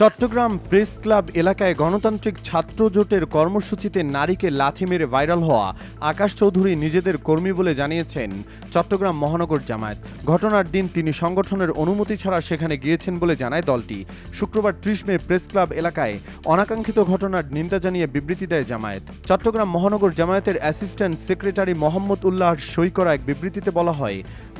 Chittagong press club এলাকায় গণতান্ত্রিক ছাত্র জোটের কর্মসূচিতে নারীকে লাথি মেরে ভাইরাল হওয়া আকাশ চৌধুরী নিজেদের কর্মী বলে জানিয়েছেন। চট্টগ্রাম মহানগর জামায়াত। ঘটনার দিন তিনি সংগঠনের অনুমতি ছাড়া সেখানে গিয়েছেন বলে জানায় দলটি। শুক্রবার ত্রিশ মে প্রেস ক্লাব এলাকায় অনাকাঙ্ক্ষিত ঘটনার নিন্দা জানিয়ে বিবৃতি দেয় জামায়াত। চট্টগ্রাম মহানগর জামায়াতের অ্যাসিস্ট্যান্ট সেক্রেটারি মোহাম্মদ উল্লাহর সই করা এক বিবৃতিতে বলা হয়,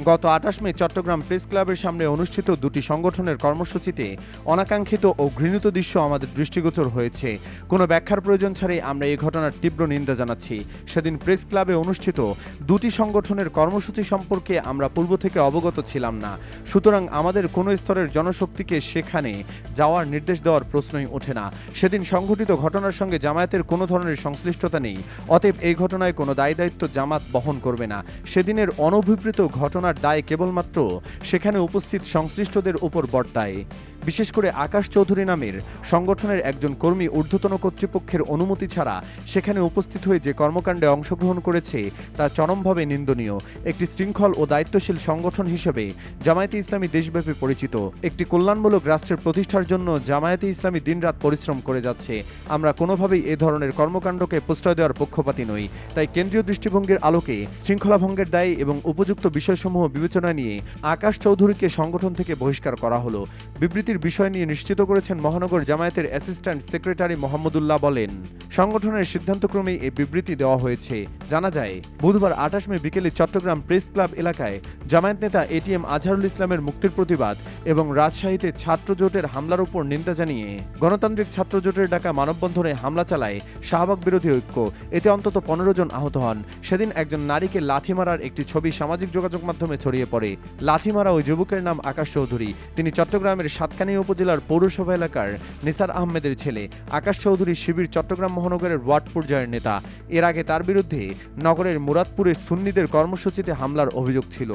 গত আঠাশ মে চট্টগ্রাম প্রেস ক্লাবের সামনে অনুষ্ঠিত দুটি সংগঠনের কর্মসূচিতে অনাকাঙ্ক্ষিত ও ঘৃণিত দৃশ্য আমাদের দৃষ্টিগোচর হয়েছে। কোনো ব্যাখ্যার প্রয়োজন ছাড়াই আমরা এই ঘটনার তীব্র নিন্দা জানাচ্ছি। সেদিন প্রেস ক্লাবে অনুষ্ঠিত দুটি সংগঠনের কর্মসূচি সম্পর্কে আমরা পূর্ব থেকে অবগত ছিলাম না। সুতরাং আমাদের কোনো স্তরের জনশক্তিকে সেখানে যাওয়ার নির্দেশ দেওয়ার প্রশ্নই ওঠে না। সেদিন সংঘটিত ঘটনার সঙ্গে জামায়াতের কোনো ধরনের সংশ্লিষ্টতা নেই। অতএব এই ঘটনায় কোনো দায় দায়িত্ব জামাত বহন করবে না। সেদিনের অনভিপ্রেত ঘটনার দায় কেবলমাত্র সেখানে উপস্থিত সংশ্লিষ্টদের উপর বর্তায়। বিশেষ করে আকাশ চৌধুরী নামের সংগঠনের একজন কর্মী ঊর্ধ্বতন কর্তৃপক্ষের অনুমতি ছাড়া সেখানে উপস্থিত হয়ে যে কর্মকাণ্ডে অংশগ্রহণ করেছে তা চরমভাবে নিন্দনীয়। একটি শৃঙ্খল ও দায়িত্বশীল সংগঠন হিসেবে জামায়াতে ইসলামী দেশব্যাপী পরিচিত। একটি কল্যাণমূলক রাষ্ট্রের প্রতিষ্ঠার জন্য জামায়াতে ইসলামী দিনরাত পরিশ্রম করে যাচ্ছে। আমরা কোনোভাবেই এ ধরনের কর্মকাণ্ডকে প্রশ্রয় দেওয়ার পক্ষপাতী নই। তাই কেন্দ্রীয় দৃষ্টিভঙ্গির আলোকে শৃঙ্খলা ভঙ্গের দায় এবং উপযুক্ত বিষয়সমূহ বিবেচনা নিয়ে আকাশ চৌধুরীকে সংগঠন থেকে বহিষ্কার করা হলো। বিবৃতির বিষয় নিয়ে নিশ্চিত করেছেন মহানগর জামায়াতের অ্যাসিস্ট্যান্ট সেক্রেটারি মোহাম্মদুল্লাহ বলেন, সংগঠনের সিদ্ধান্তক্রমে এই বিবৃতি দেওয়া হয়েছে। জানা যায়, বুধবার আঠাশ মে বিকেলে চট্টগ্রাম প্রেস ক্লাব এলাকায় জামায়াত নেতা এটিএম আজহারুল ইসলামের মুক্তির প্রতিবাদ এবং রাজশাহীতে ছাত্র জোটের হামলার উপর নিন্দা জানিয়ে গণতান্ত্রিক ছাত্র জোটের ডাকা মানববন্ধনে হামলা চালায় শাহবাগ বিরোধী ঐক্য। এতে অন্তত পনেরো জন আহত হন। সেদিন একজন নারীকে লাথি মারার একটি ছবি সামাজিক যোগাযোগ মাধ্যমে ছড়িয়ে পড়ে। লাথি মারা ওই যুবকের নাম আকাশ চৌধুরী। তিনি চট্টগ্রামের সাতকানিয়া উপজেলার পৌরসভা এলাকার নিসার আহমেদের ছেলে আকাশ চৌধুরী শিবির চট্টগ্রাম মহানগরের ওয়ার্ড পর্যায়ের নেতা। এর আগে তার বিরুদ্ধে নগরের মুরাদপুরে সুন্নিদের কর্মসূচিতে হামলার অভিযোগ ছিল।